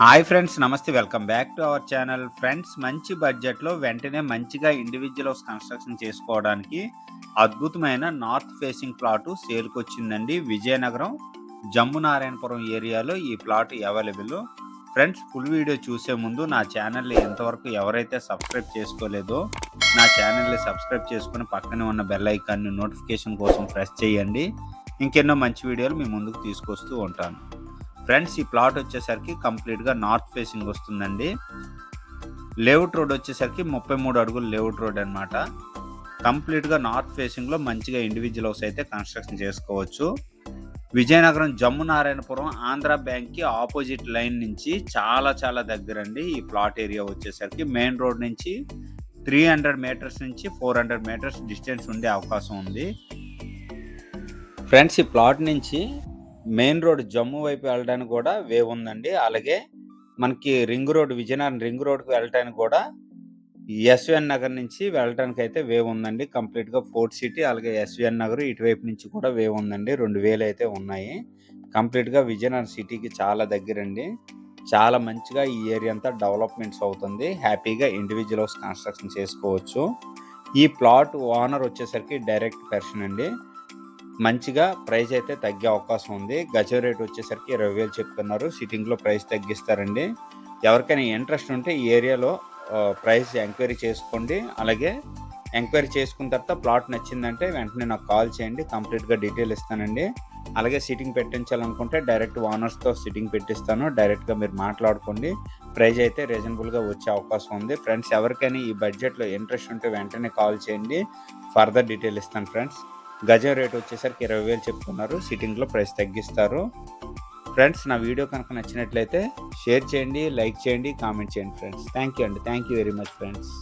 Hi friends namaste. Welcome back to our channel. Friends మంచి బడ్జెట్లో వెంటనే మంచిగా ఇండివిజువల్ హౌస్ కన్స్ట్రక్షన్ చేసుకోవడానికి అద్భుతమైన నార్త్ ఫేసింగ్ ప్లాటు సేల్కి వచ్చిందండి విజయనగరం జమ్మునారాయణపురం ఏరియాలో ఈ plot available friends full video చూసే ముందు నా ఛానల్ని ఎంతవరకు ఎవరైతే సబ్స్క్రైబ్ చేసుకోలేదో నా ఛానల్ని సబ్స్క్రైబ్ చేసుకుని పక్కనే ఉన్న బెల్ ఐకాన్ని నోటిఫికేషన్ కోసం ప్రెస్ చేయండి. ఇంకెన్నో మంచి వీడియోలు మీ ముందుకు తీసుకొస్తూ ఉంటాను. ఫ్రెండ్స్ ఈ ప్లాట్ వచ్చేసరికి కంప్లీట్గా నార్త్ ఫేసింగ్ వస్తుందండి. లేఅవుట్ రోడ్ వచ్చేసరికి ముప్పై మూడు అడుగులు లేఅవుట్ రోడ్ అనమాట కంప్లీట్గా నార్త్ ఫేసింగ్లో మంచిగా ఇండివిజువల్ హౌస్ అయితే కన్స్ట్రక్షన్ చేసుకోవచ్చు. విజయనగరం జమ్ము నారాయణపురం ఆంధ్ర బ్యాంక్కి ఆపోజిట్ లైన్ నుంచి చాలా చాలా దగ్గర అండి ఈ ప్లాట్ ఏరియా వచ్చేసరికి. మెయిన్ రోడ్ నుంచి త్రీ హండ్రెడ్ మీటర్స్ నుంచి ఫోర్ హండ్రెడ్ మీటర్స్ డిస్టెన్స్ ఉండే అవకాశం ఉంది. ఫ్రెండ్స్ ఈ ప్లాట్ నుంచి మెయిన్ రోడ్ జమ్మూ వైపు వెళ్ళడానికి కూడా వే ఉందండి. అలాగే మనకి రింగ్ రోడ్ విజయనగరం రింగ్ రోడ్కి వెళ్ళడానికి కూడా ఎస్విఎన్ నగర్ నుంచి వెళ్ళడానికి అయితే వే ఉందండి. కంప్లీట్గా ఫోర్ట్ సిటీ అలాగే ఎస్విఎన్ నగర్ ఇటువైపు నుంచి కూడా వే ఉందండి. రెండు వేలు అయితే ఉన్నాయి. కంప్లీట్గా విజయనగరం సిటీకి చాలా దగ్గరండి. చాలా మంచిగా ఈ ఏరియా అంతా డెవలప్మెంట్స్ అవుతుంది. హ్యాపీగా ఇండివిజువల్ హౌస్ కన్స్ట్రక్షన్ చేసుకోవచ్చు. ఈ ప్లాట్ ఓనర్ వచ్చేసరికి డైరెక్ట్ పర్సన్ అండి. మంచిగా ప్రైస్ అయితే తగ్గే అవకాశం ఉంది. గజం రేట్ వచ్చేసరికి ఇరవై వేలు చెప్తున్నారు. సిట్టింగ్లో ప్రైస్ తగ్గిస్తారండి. ఎవరికైనా ఇంట్రెస్ట్ ఉంటే ఈ ఏరియాలో ప్రైస్ ఎంక్వైరీ చేసుకోండి. అలాగే ఎంక్వైరీ చేసుకున్న తర్వాత ప్లాట్ నచ్చిందంటే వెంటనే నాకు కాల్ చేయండి. కంప్లీట్గా డీటెయిల్ ఇస్తానండి. అలాగే సిట్టింగ్ పెట్టించాలనుకుంటే డైరెక్ట్ ఓనర్స్తో సిట్టింగ్ పెట్టిస్తాను. డైరెక్ట్గా మీరు మాట్లాడుకోండి. ప్రైజ్ అయితే రీజనబుల్గా వచ్చే అవకాశం ఉంది. ఫ్రెండ్స్ ఎవరికైనా ఈ బడ్జెట్లో ఇంట్రెస్ట్ ఉంటే వెంటనే కాల్ చేయండి. ఫర్దర్ డీటెయిల్ ఇస్తాను ఫ్రెండ్స్. గజం రేట్ వచ్చేసరికి ఇరవై వేలు చెప్తున్నారు. సిట్టింగ్లో ప్రైస్ తగ్గిస్తారు. ఫ్రెండ్స్ నా వీడియో కనుక నచ్చినట్లయితే షేర్ చేయండి లైక్ చేయండి కామెంట్ చేయండి ఫ్రెండ్స్ థ్యాంక్ యూ అండి. Thank you very much friends